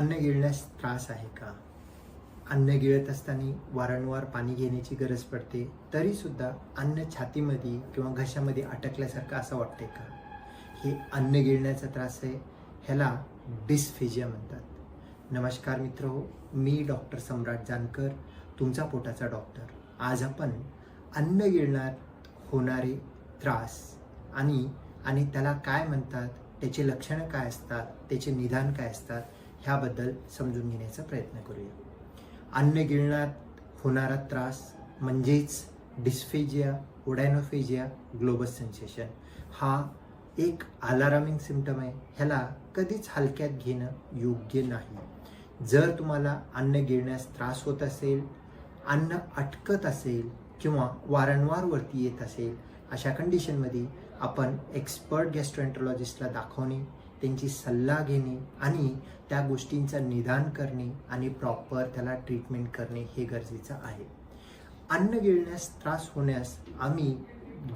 अन्न गिळण्यास त्रास आहे का? अन्न गिळत असताना वारंवार पाणी घेण्याची गरज पडते तरीसुद्धा अन्न छातीमध्ये किंवा घशामध्ये अटकल्यासारखं असं वाटते का? हे अन्न गिळण्याचा त्रास आहे ह्याला डिस्फिजिया म्हणतात. नमस्कार मित्र हो मी डॉक्टर सम्राट जानकर तुमचा पोटाचा डॉक्टर. आज आपण अन्न गिळणार होणारे त्रास आणि आणि त्याला काय म्हणतात त्याचे लक्षणं काय असतात त्याचे निदान काय असतात ह्याबद्दल समजून घेण्याचा प्रयत्न करूया. अन्न गिळण्यात होणारा त्रास म्हणजेच डिस्फेजिया ओडॅनोफेजिया ग्लोबस सेन्सेशन हा एक अलारामिंग सिमटम आहे. ह्याला कधीच हलक्यात घेणं योग्य नाही. जर तुम्हाला अन्न गिळण्यास त्रास होत असेल अन्न अटकत असेल किंवा वारंवार वरती येत असेल अशा कंडिशनमध्ये आपण एक्सपर्ट गॅस्ट्रोएंट्रोलॉजिस्टला दाखवणे त्यांची सल्ला घेणे आणि त्या गोष्टींचं निदान करणे आणि प्रॉपर त्याला ट्रीटमेंट करणे हे गरजेचं आहे. अन्न गिळण्यास त्रास होण्यास आम्ही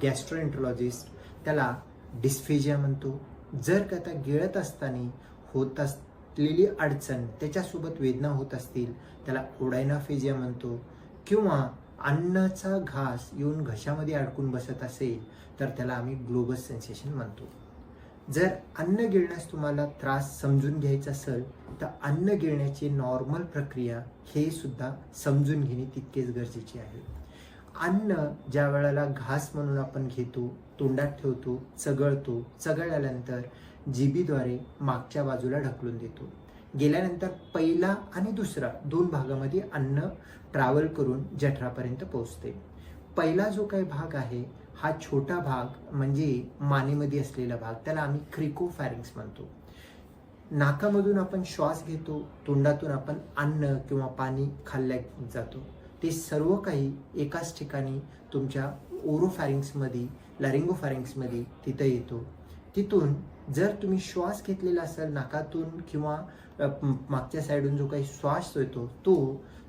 गॅस्ट्रोएंट्रोलॉजिस्ट त्याला डिस्फेजिया म्हणतो. जर का त्या गिळत असताना होत असलेली अडचण त्याच्यासोबत वेदना होत असतील त्याला ओडायनाफेजिया म्हणतो किंवा अन्नाचा घास येऊन घशामध्ये अडकून बसत असेल तर त्याला आम्ही ग्लोबस सेन्सेशन म्हणतो. जर अन्न गिळण्यास तुम्हाला त्रास समजून घ्यायचा असेल तर अन्न गिळण्याची नॉर्मल प्रक्रिया हे सुद्धा समजून घेणे तितकेच गरजेचे आहे. अन्न ज्या वेळेला घास म्हणून आपण घेतो तोंडात ठेवतो चगळतो चगळल्यानंतर जिबीद्वारे मागच्या बाजूला ढकलून देतो. गेल्यानंतर पहिला आणि दुसरा दोन भागामध्ये अन्न ट्रॅव्हल करून जठरापर्यंत पोहोचते. पहिला जो काही भाग आहे हा छोटा भाग म्हणजे मानेमध्ये असलेला भाग त्याला आम्ही क्रिकोफॅरिंग्स म्हणतो. नाकामधून आपण श्वास घेतो तोंडातून आपण अन्न किंवा पाणी खाल्ल्या जातो. ते सर्व काही एकाच ठिकाणी तुमच्या ओरोफॅरिंग्समध्ये लॅरिंगोफॅरिंग्समध्ये तिथं येतो. तिथून जर तुम्ही श्वास घेतलेला असेल नाकातून किंवा मागच्या साईडून जो काही श्वास येतो तो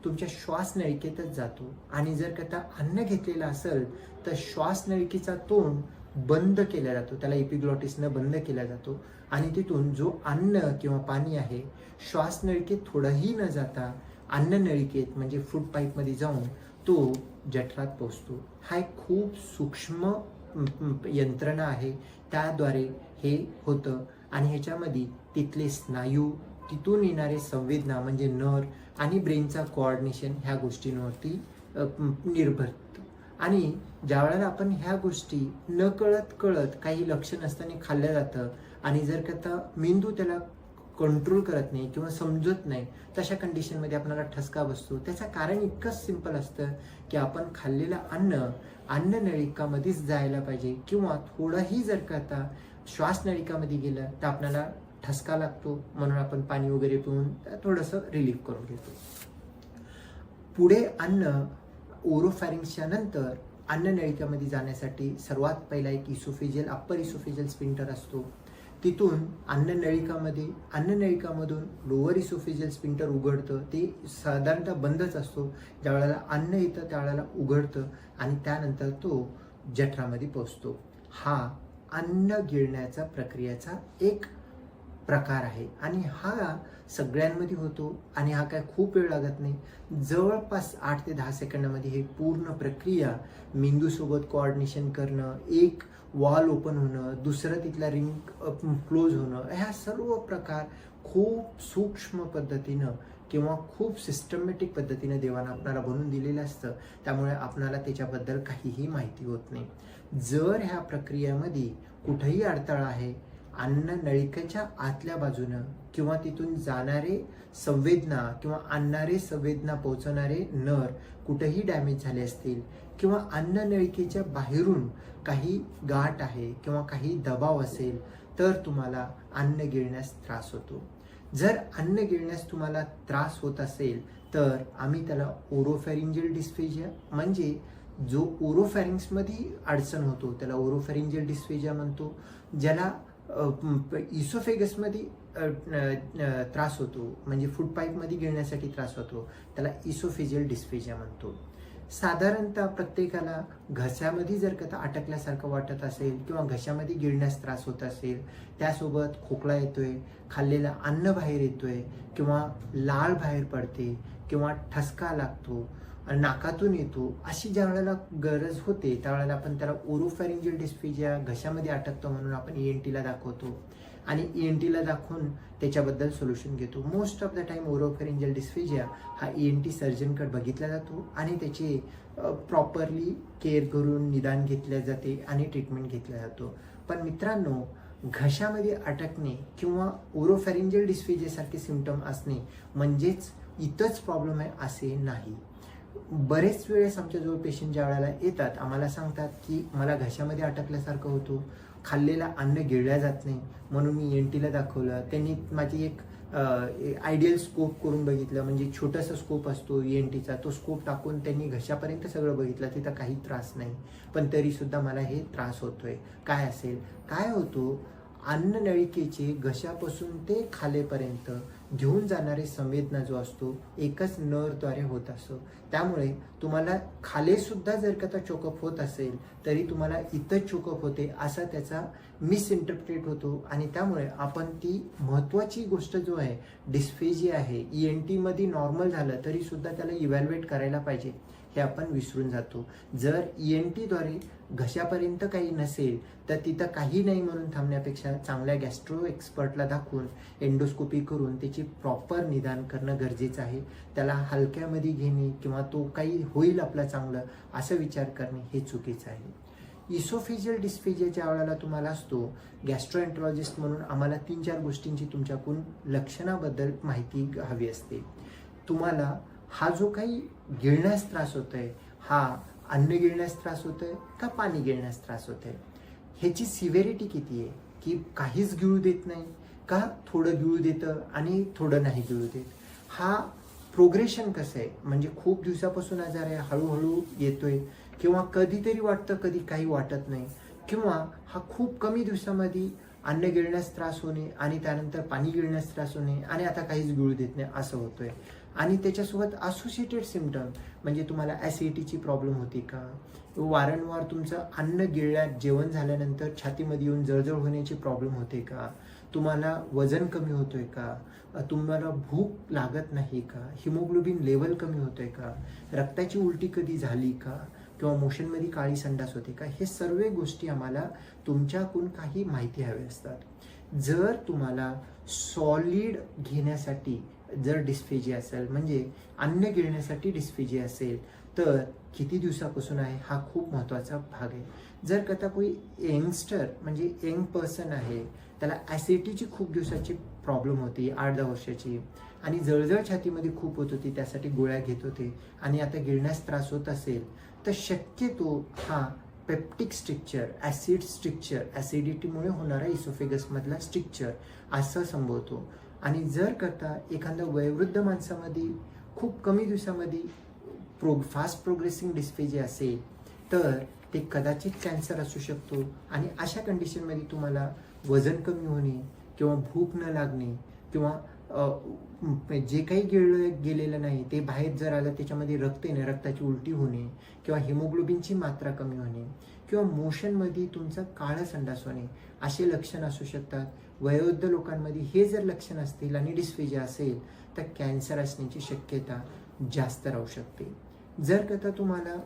तुमच्या श्वासनळिकेतच जातो. आणि जर का त्या अन्न घेतलेलं असेल तर श्वासनळिकेचा तोंड बंद केला जातो. त्याला इपिग्लॉटिसनं बंद केला जातो. आणि तिथून जो अन्न किंवा पाणी आहे श्वासनळिकेत थोडंही न जाता अन्ननळिकेत म्हणजे फूड पाईपमध्ये जाऊन तो जठरात पोचतो हा एक खूप सूक्ष्म यंत्रणा आहे. त्याद्वारे हे होतं. आणि ह्याच्यामध्ये तिथले स्नायू तिथून येणारे संवेदना म्हणजे नर आणि ब्रेनचा कोऑर्डिनेशन ह्या गोष्टींवरती निर्भरतं आणि ज्या वेळेला आपण ह्या गोष्टी न कळत कळत काही लक्ष नसताना खाल्लं जातं आणि जर का आता मेंदू त्याला कंट्रोल करत नाही किंवा समजत नाही तशा कंडिशनमध्ये आपल्याला ठसका बसतो. त्याचं कारण इतकंच सिंपल असतं की आपण खाल्लेलं अन्न अन्ननळिकामध्येच जायला पाहिजे किंवा थोडंही जर का आता श्वासनळिकामध्ये गेलं तर आपल्याला ठसका लागतो म्हणून आपण पाणी वगैरे पिऊन थोडंसं रिलीफ करून घेतो. पुढे अन्न ओरोफॅरिंगच्या नंतर अन्ननळिकामध्ये जाण्यासाठी सर्वात पहिला एक इसोफिजियल अप्पर इसोफिजियल स्पिंटर असतो. तिथून अन्ननळिकामध्ये अन्ननळिकामधून लोअर इसोफिजियल स्पिंटर उघडतं. ते साधारणतः बंदच असतो. ज्या वेळेला अन्न येतं त्यावेळेला उघडतं आणि त्यानंतर तो जठरामध्ये पोचतो हा अन्न गिळण्याचा प्रक्रियेचा एक प्रकार आहे. आणि हा सगळ्यांमध्ये होतो आणि हा काय खूप वेळ लागत नाही. जवळपास आठ ते दहा सेकंडामध्ये हे पूर्ण प्रक्रिया मेंदूसोबत कोऑर्डिनेशन करणं एक वॉल ओपन होणं दुसरं तिथला रिंग क्लोज होणं ह्या सर्व प्रकार खूप सूक्ष्म पद्धतीनं किंवा खूप सिस्टमॅटिक पद्धतीनं देवानं आपणाला बनवून दिलेलं असतं. त्यामुळे आपणाला त्याच्याबद्दल काहीही माहिती होत नाही. जर ह्या प्रक्रियेमध्ये कुठेही अडथळा आहे अन्न नळिकेच्या आतल्या बाजूनं किंवा तिथून जाणारे संवेदना किंवा आणणारे संवेदना पोहोचवणारे नर कुठेही डॅमेज झाले असतील किंवा अन्न नळिकेच्या बाहेरून काही गाठ आहे किंवा काही दबाव असेल तर तुम्हाला अन्न गिळण्यास त्रास होतो. जर अन्न गिळण्यास तुम्हाला त्रास होत असेल तर आम्ही त्याला ओरोफॅरिंजियल डिस्फेजिया म्हणजे जो ओरोफॅरिंग्समध्ये अडचण होतो त्याला ओरोफॅरिंजियल डिस्फेजिया म्हणतो ज्याला इसोफेगसमध्ये त्रास होतो. म्हणजे फूड पाईपमध्ये गिळण्यासाठी त्रास होतो. त्याला इसोफेजियल डिस्फेजिया म्हणतो. साधारणतः प्रत्येकाला घशामध्ये जर कथा अटकल्यासारखं वाटत असेल किंवा घशामध्ये गिळण्यास त्रास होत असेल त्यासोबत खोकला येतोय खाल्लेलं अन्न बाहेर येतोय किंवा लाळ बाहेर पडते किंवा ठसका लागतो नाकातून येतो अशी ज्या वेळेला गरज होते त्यावेळेला आपण त्याला ओरोफॅरिंजियल डिस्फिजिया घशामध्ये अटकतो म्हणून आपण ई एन टीला दाखवतो. आणि ई एन टीला दाखवून त्याच्याबद्दल सोल्युशन घेतो. Most of the time oropharyngeal dysphagia हा ई एन टी सर्जनकडे बघितला जातो आणि त्याचे प्रॉपरली केअर करून निदान घेतल्या जाते आणि ट्रीटमेंट घेतला जातो. पण मित्रांनो घशामध्ये अटकणे किंवा ओरोफॅरिंजियल डिस्फिजियासारखे सिमटम असणे म्हणजेच इथंच प्रॉब्लेम आहे असे नाही. बरेच वेळेस आमच्याजवळ पेशंट ज्या वेळेला येतात आम्हाला सांगतात की मला घशामध्ये अटकल्यासारखं होतो खाल्लेलं अन्न गिळल्या जात नाही. म्हणून मी एन टीला दाखवलं. त्यांनी माझी एक आयडियल स्कोप करून बघितलं. म्हणजे छोटासा स्कोप असतो एन टीचा तो स्कोप टाकून त्यांनी घशापर्यंत सगळं बघितलं. तिथं काही त्रास नाही. पण तरीसुद्धा मला हे त्रास होतोय. काय असेल? काय होतो? अन्ननळिकेचे घशापासून ते खालेपर्यंत घेऊन जाणारी संवेदना जो असतो एकच नरद्वारे होत असतो त्यामुळे तुम्हाला खालेसुद्धा जर का तो चोकअप होत असेल तरी तुम्हाला इथं चोकअप होते असा त्याचा मिसइंटरप्रिट होतो. आणि त्यामुळे आपण ती महत्त्वाची गोष्ट जो आहे डिस्फेजी आहे ई एन टीमध्ये नॉर्मल झालं तरीसुद्धा त्याला इव्हॅल्युएट करायला पाहिजे. हे आपण विसरून जातो. जर ई एन टीद्वारे घशापर्यंत काही नसेल तर तिथं काही नाही म्हणून थांबण्यापेक्षा चांगल्या गॅस्ट्रो एक्सपर्टला दाखवून एंडोस्कोपी करून त्याची प्रॉपर निदान करणं गरजेचं आहे. त्याला हलक्यामध्ये घेणे किंवा तो काही होईल आपला चांगलं असं विचार करणे हे चुकीचं आहे. इसोफेजियल डिस्फेजिया ज्या वेळेला तुम्हाला असतो गॅस्ट्रोएन्ट्रॉलॉजिस्ट म्हणून आम्हाला तीन चार गोष्टींची तुमच्याकडून लक्षणाबद्दल माहिती हवी असते. तुम्हाला हा जो काही गिळण्यास त्रास होतोय हा अन्न गिळण्यास त्रास होतोय का पाणी गिळण्यास त्रास होतोय? ह्याची सिव्हेरिटी किती आहे? की काहीच गिळू देत नाही का थोडं गिळू देतं आणि थोडं नाही गिळू देत? हा प्रोग्रेशन कसं आहे? म्हणजे खूप दिवसापासून आजार आहे हळूहळू येतोय किंवा कधीतरी वाटतं कधी काही वाटत नाही किंवा हा खूप कमी दिवसामध्ये अन्न गिळण्यास त्रास होणे आणि त्यानंतर पाणी गिळण्यास त्रास होणे आणि आता काहीच गिळू देत नाही असं होतोय. आणि त्याच्यासोबत असोसिएटेड सिमटम म्हणजे तुम्हाला ॲसिडिटीची प्रॉब्लेम होती का? वारंवार तुमचं अन्न गिळल्यात जेवण झाल्यानंतर छातीमध्ये येऊन जळजळ होण्याची प्रॉब्लेम होते का? तुम्हाला वजन कमी होतोय का? तुम्हाला भूक लागत नाही का? हिमोग्लोबिन लेवल कमी होतोय का? रक्ताची उलटी कधी झाली का? किंवा मोशनमध्ये काळी संडास होते का? हे सर्व गोष्टी आम्हाला तुमच्याकडून काही माहिती हवी असतात. जर तुम्हाला सॉलिड घेण्यासाठी जर डिस्फेजी असेल म्हणजे अन्न गिळण्यासाठी डिस्फेजी असेल तर किती दिवसापासून आहे? हा खूप महत्त्वाचा भाग आहे. जर कथा कोणी यंगस्टर म्हणजे यंग पर्सन आहे त्याला ॲसिडिटीची खूप दिवसाची प्रॉब्लेम होती आठ दहा वर्षाची. आणि जळजळ छातीमध्ये खूप होत होती त्यासाठी गोळ्या घेत होते. आणि आता गिळण्यास त्रास होत असेल तर शक्यतो हा पेप्टिक स्ट्रिक्चर ॲसिड स्ट्रिक्चर ॲसिडिटीमुळे होणारा इसोफेगसमधला स्ट्रिक्चर असं संबोधतो आणि जर करता एखाद्या वयोवृद्ध माणसामध्ये खूप कमी दिवसामध्ये प्रो फास्ट प्रोग्रेसिंग डिस्फेजी असेल तर ते कदाचित कॅन्सर असू शकतो आणि अशा कंडिशनमध्ये तुम्हाला वजन कमी होणे किंवा भूक न लागणे किंवा जे काही गिळलं गेलेलं नाही ते बाहेर जर आलं त्याच्यामध्ये रक्त येणे रक्ताची उलटी होणे किंवा हिमोग्लोबिनची मात्रा कमी होणे किंवा मोशनमध्ये तुमचा काळा संडास होणे असे लक्षण असू शकतात. वयोवृद्ध लोकांमध्ये हे जर लक्षण असतील आणि डिस्फेजिया असेल तर कॅन्सर असण्याची शक्यता जास्त राहू शकते. जर कथा तुम्हाला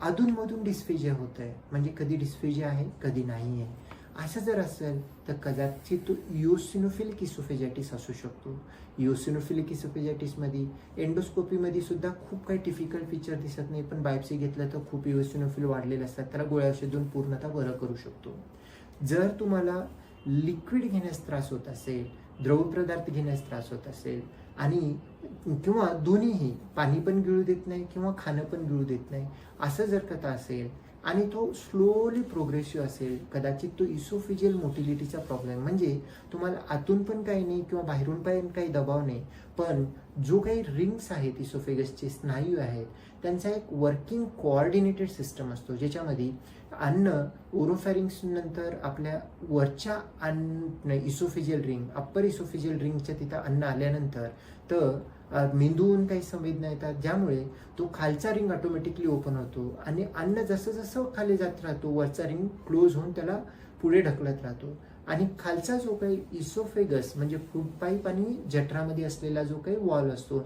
अधूनमधून डिस्फेजिया होत आहे म्हणजे कधी डिस्फेजिया आहे कधी नाही आहे असं जर असेल तर कदाचित तो इओसिनोफिलिक असू शकतो. युसिनोफिल इसोफेजॅटिसमध्ये एंडोस्कोपीमध्ये सुद्धा खूप काही डिफिकल्ट फीचर दिसत नाही पण बायप्सी घेतलं तर खूप युसिनोफिल वाढलेले असतात त्याला गोळ्या औषधून पूर्णतः बरं करू शकतो. जर तुम्हाला लिक्विड घेण्यास त्रास होत असेल द्रव पदार्थ घेण्यास त्रास होत असेल आणि किंवा दोन्हीही पाणी पण गिळू देत नाही किंवा खाणं पण गिळू देत नाही असं जर कथा असेल आणि तो स्लोली प्रोग्रेसिव्ह असेल कदाचित तो इसोफिजियल मोटिलिटीचा प्रॉब्लेम म्हणजे तुम्हाला आतून पण काही नाही किंवा बाहेरून पण काही दबाव नाही. पण जो काही रिंग्स आहेत इसोफेगसचे स्नायू आहेत त्यांचा एक वर्किंग कोऑर्डिनेटेड सिस्टम असतो ज्याच्यामध्ये अन्न ओरोफॅरिंग्सनंतर आपल्या वरच्या अन्न इसोफिजियल रिंग अप्पर इसोफिजियल रिंगच्या तिथं अन्न आल्यानंतर तर मेंदूहून काही संवेदना येतात ज्यामुळे तो खालचा रिंग ऑटोमॅटिकली ओपन होतो आणि अन्न जसं जसं खाली जात राहतो वरचा रिंग क्लोज होऊन त्याला पुढे ढकलत राहतो. आणि खालचा जो काही इसोफेगस म्हणजे फूड पाईप आणि जठरामध्ये असलेला जो काही वॉल असतो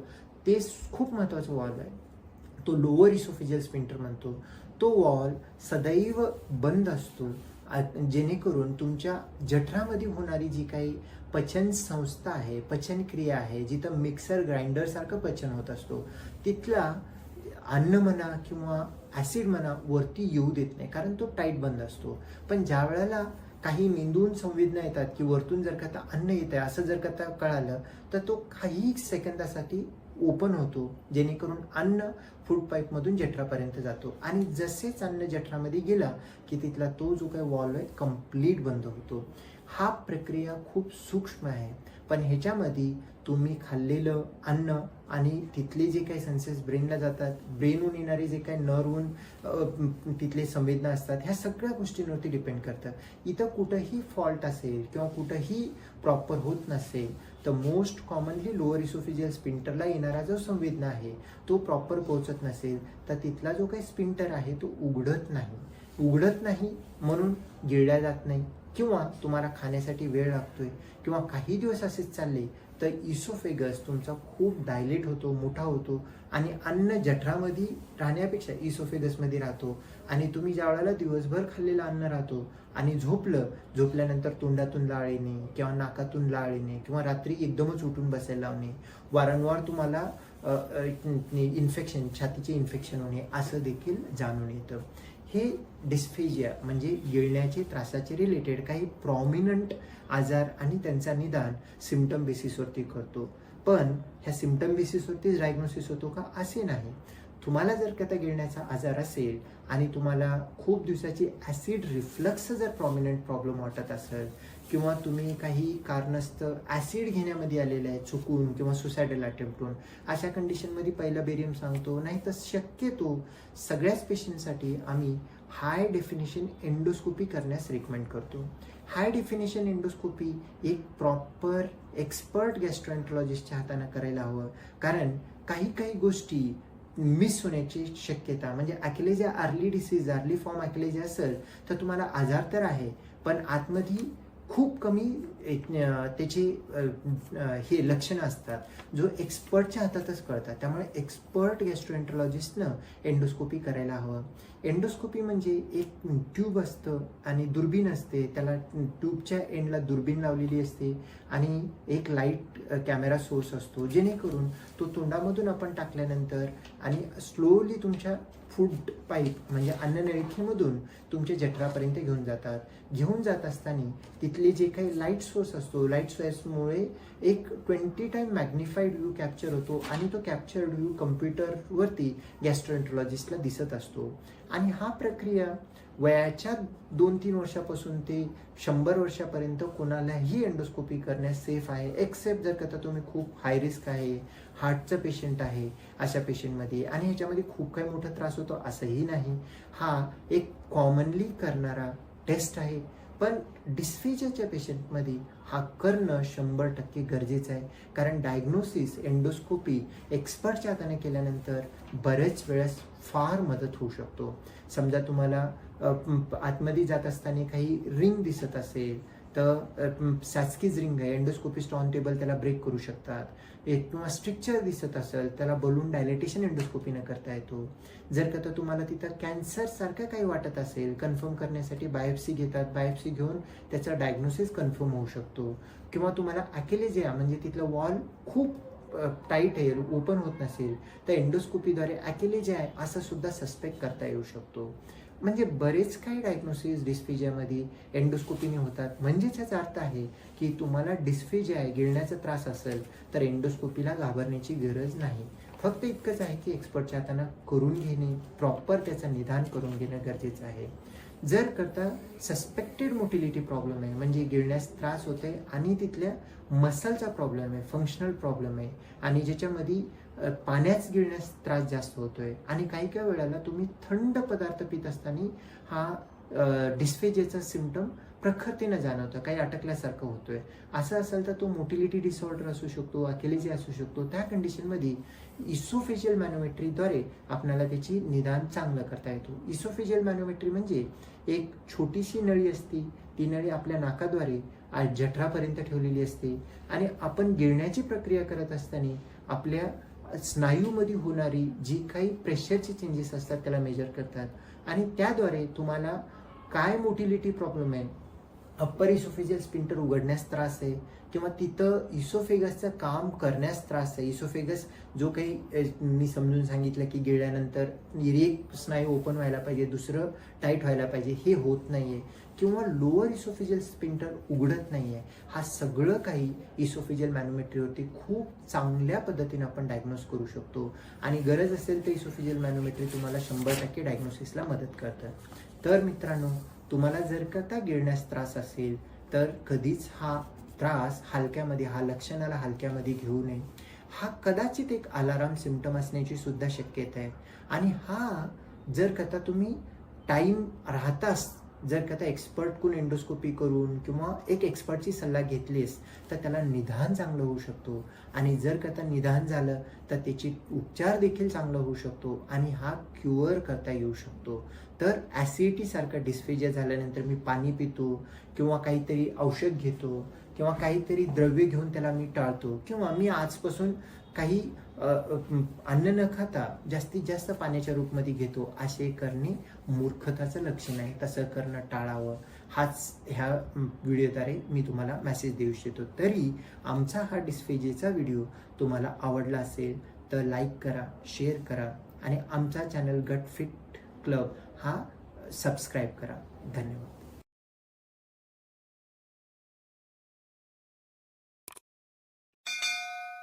ते खूप महत्त्वाचा वॉल आहे. तो लोअर इसोफिजियल स्पिंटर म्हणतो. तो वॉल सदैव बंद असतो. जेणेकरून तुमच्या जठरामध्ये होणारी जी काही पचन संस्था आहे पचन क्रिया आहे जिथं मिक्सर ग्राइंडर सारखं पचन होत असतो. तिथला अन्न म्हणा किंवा ॲसिड म्हणा वरती येऊ देत नाही कारण तो टाईट बंद असतो. पण ज्या वेळेला काही मेंदून संवेदना येतात की वरतून जर का आता अन्न येत आहे असं जर का आता कळालं तर तो काही सेकंदासाठी ओपन होतो जेणेकरून अन्न फूड पाईपमधून जठरापर्यंत जातो. आणि जसेच अन्न जठरामध्ये गेला की तिथला तो जो काही वॉल्व आहे कंप्लीट बंद होतो. हा प्रक्रिया खूप सूक्ष्म आहे. पण ह्याच्यामध्ये तुम्ही खाल्लेलं अन्न आणि तिथले जे काही सेन्सेस ब्रेनला जातात ब्रेनहून येणारे जे काही नरहून तिथले संवेदना असतात ह्या सगळ्या गोष्टींवरती डिपेंड करतं इथं कुठंही फॉल्ट असेल किंवा कुठंही प्रॉपर होत नसेल तर मोस्ट कॉमनली लोअर इसोफिजियल स्पिंटरला येणारा जो संवेदना आहे तो प्रॉपर पोहोचत नसेल तर तिथला जो काही स्पिंटर आहे तो उघडत नाही. उघडत नाही म्हणून गिळल्या जात नाही. किंवा तुम्हाला खाण्यासाठी वेळ लागतोय किंवा काही दिवस असेच चालले तर इसोफेगस तुमचा खूप डायलेट होतो मोठा होतो आणि अन्न जठरामध्ये राहण्यापेक्षा इसोफेगसमध्ये राहतो. आणि तुम्ही ज्या वेळेला दिवसभर खाल्लेलं अन्न राहतो आणि झोपलं झोपल्यानंतर तोंडातून लाळ येणे किंवा नाकातून लाळ येणे किंवा रात्री एकदमच उठून बसायला लावणे वारंवार तुम्हाला इन्फेक्शन छातीचे इन्फेक्शन होणे असं देखील जाणून येतं. हे डिस्फेजिया म्हणजे गिळण्याचे त्रासाचे रिलेटेड काही प्रॉमिनंट आजार आणि त्यांचा निदान सिमटम बेसिसवरती करतो. पण ह्या सिमटम बेसिसवरतीच डायग्नोसिस होतो का? असे नाही. तुम्हाला जर का त्या गिळण्याचा आजार असेल आणि तुम्हाला खूप दिवसाची ॲसिड रिफ्लक्स जर प्रॉमिनंट प्रॉब्लेम वाटत असेल किंवा तुम्ही काही कारणास्तव ॲसिड घेण्यामध्ये आलेले आहे चुकून किंवा सुसायडल अटेम्प्टून अशा कंडिशनमध्ये पहिला बेरियम सांगतो. नाही तर शक्यतो सगळ्याच पेशंटसाठी आम्ही हाय डेफिनेशन एंडोस्कोपी करण्यास रिकमेंड करतो. हाय डेफिनेशन एंडोस्कोपी एक प्रॉपर एक्सपर्ट गॅस्ट्रोएंट्रॉलॉजिस्टच्या हाताने करायला हवं. कारण काही काही गोष्टी मिस होण्याची शक्यता म्हणजे achalasia early disease early form achalasia असेल तर तुम्हाला आजार तर आहे पण आतमध्ये खूप कमी एक, त्याचे हे लक्षणं असतात जो एक्सपर्टच्या हातातच कळतात. त्यामुळे एक्सपर्ट गॅस्ट्रोएंट्रॉलॉजिस्टनं एंडोस्कोपी करायला हवं. एंडोस्कोपी म्हणजे एक ट्यूब असतं आणि दुर्बीण असते. त्याला ट्यूबच्या एंडला दुर्बीण लावलेली असते आणि एक लाइट कॅमेरा सोर्स असतो. जेणेकरून तो तोंडामधून आपण टाकल्यानंतर आणि स्लोली तुमच्या फूड पाईप म्हणजे अन्ननळिकेमधून तुमच्या जठरापर्यंत घेऊन जातात. घेऊन जात असताना तिथले जे काही लाइट सोर्स असतो लाइट सोर्समुळे एक twenty time magnified view capture होतो आणि तो कॅप्चर्ड व्ह्यू कम्प्युटरवरती गॅस्ट्रोएंट्रॉलॉजिस्टला दिसत असतो. आणि हा प्रक्रिया वयाच्या दोन तीन वर्षापासून ते शंभर वर्षापर्यंत कोणालाही एंडोस्कोपी करण्यास सेफ आहे एक्सेप्ट जर का तुम्ही खूप हाय रिस्क आहे हार्टचं पेशंट आहे अशा पेशंटमध्ये आणि ह्याच्यामध्ये खूप काही मोठा त्रास होतो असंही नाही. हा एक कॉमनली करणारा टेस्ट आहे. पण डिस्फिजियाच्या पेशंटमध्ये हा करणं शंभर टक्के गरजेचं आहे. कारण डायग्नोसिस एंडोस्कोपी एक्सपर्टच्या हाताने केल्यानंतर बरेच वेळेस फार मदत होऊ शकतो. समजा तुम्हाला आतमध्ये जात असताना काही रिंग दिसत असेल तर सॅस्कीज रिंग आहे एंडोस्कोपिस्ट ऑन टेबल त्याला ब्रेक करू शकतात. एक किंवा स्ट्रिक्चर दिसत असेल त्याला बलून डायलेटेशन एंडोस्कोपीनं करता येतो. जर का तर तुम्हाला तिथं कॅन्सरसारखं काही वाटत असेल कन्फर्म करण्यासाठी बायोप्सी घेतात. बायोप्सी घेऊन त्याचा डायग्नोसिस कन्फर्म होऊ शकतो. किंवा तुम्हाला ॲकेलेजिया म्हणजे तिथलं वॉल खूप टाईट आहे ओपन होत नसेल तर एंडोस्कोपीद्वारे ॲकेलेजिया आहे असं सुद्धा सस्पेक्ट करता येऊ शकतो. म्हणजे बरेच काही डायग्नोसिस डिस्फिजियामध्ये एंडोस्कोपीने होतात. म्हणजेच याचा अर्थ आहे की तुम्हाला डिस्फिजिया आहे गिळण्याचा त्रास असेल तर एंडोस्कोपीला घाबरण्याची गरज नाही. फक्त इतकंच आहे की एक्सपर्टच्या हाताने करून घेणे प्रॉपर त्याचं निदान करून घेणं गरजेचं आहे. जर करता सस्पेक्टेड मोटिलिटी प्रॉब्लेम आहे म्हणजे गिळण्यास त्रास होते आणि तिथल्या मसलचा प्रॉब्लेम आहे फंक्शनल प्रॉब्लेम आहे आणि ज्याच्यामध्ये पाण्याच गिळण्यास त्रास जास्त होतोय. आणि काही काही वेळेला तुम्ही थंड पदार्थ पित असताना हा डिस्फेजेचा सिमटम प्रखरतेनं जाणवतं काही अटकल्यासारखं होतोय. असं असेल तर तो मोटिलिटी डिसऑर्डर असू शकतो अकेलेजी असू शकतो त्या कंडिशनमध्ये इसोफेजियल मॅनोमेट्रीद्वारे आपल्याला त्याची निदान चांगलं करता येतो. इसोफेजियल मॅनोमेट्री म्हणजे एक छोटीशी नळी असते ती नळी आपल्या नाकाद्वारे आज जठरापर्यंत ठेवलेली असते. आणि आपण गिळण्याची प्रक्रिया करत असताना आपल्या स्नायूमध्ये होणारी जी काही प्रेशरचे चेंजेस असतात त्याला मेजर करतात. आणि त्याद्वारे तुम्हाला काय मोटिलिटी प्रॉब्लेम आहे अप्पर इसोफेजियल स्पिंटर उघडण्यास त्रास आहे किंवा तिथं इसोफेगसचं काम करण्यास त्रास आहे. इसोफेगस जो काही मी समजून सांगितलं की गेल्यानंतर एक स्नायू ओपन व्हायला पाहिजे दुसरं टाईट व्हायला पाहिजे हे होत नाही आहे किंवा लोअर इसोफेजियल स्पिंटर उघडत नाही आहे हा सगळं काही इसोफेजियल मॅनोमेट्रीवरती खूप चांगल्या पद्धतीने आपण डायग्नोस करू शकतो. आणि गरज असेल तर इसोफिजियल मॅनोमेट्री तुम्हाला शंभर टक्के डायग्नोसिसला मदत करतं. तर मित्रांनो तुम्हाला जर का त्या गिळण्यास त्रास असेल तर कधीच हा त्रास हलक्यामध्ये हा लक्षणाला हलक्यामध्ये घेऊ नये. हा कदाचित एक अलाराम सिमटम असण्याची सुद्धा शक्यता आहे. आणि हा जर का तुम्ही टाईम राहताच जर का त्या एक्सपर्टकडून एंडोस्कोपी करून किंवा एक एक्सपर्टची सल्ला घेतलीस तर त्याला निदान चांगलं होऊ शकतो. आणि जर का त्या निदान झालं तर त्याची उपचार देखील चांगला होऊ शकतो आणि हा क्युअर करता येऊ शकतो. तर ॲसिडिटीसारखा डिस्फेजिया झाल्यानंतर मी पाणी पितो किंवा काहीतरी औषध घेतो किंवा काहीतरी द्रव्य घेऊन त्याला मी टाळतो. किंवा मी आजपासून काही अन्न न खाता जास्तीत जास्त पाण्याच्या रूपमध्ये घेतो असे करणे मूर्खताचं लक्षण आहे. तसं करणं टाळावं. हाच ह्या व्हिडिओद्वारे मी तुम्हाला मेसेज देऊ इच्छितो. तरी आमचा हा डिस्फेजेचा व्हिडिओ तुम्हाला आवडला असेल तर लाईक करा शेअर करा आणि आमचा चॅनल गट फिट क्लब हा सबस्क्राईब करा. धन्यवाद.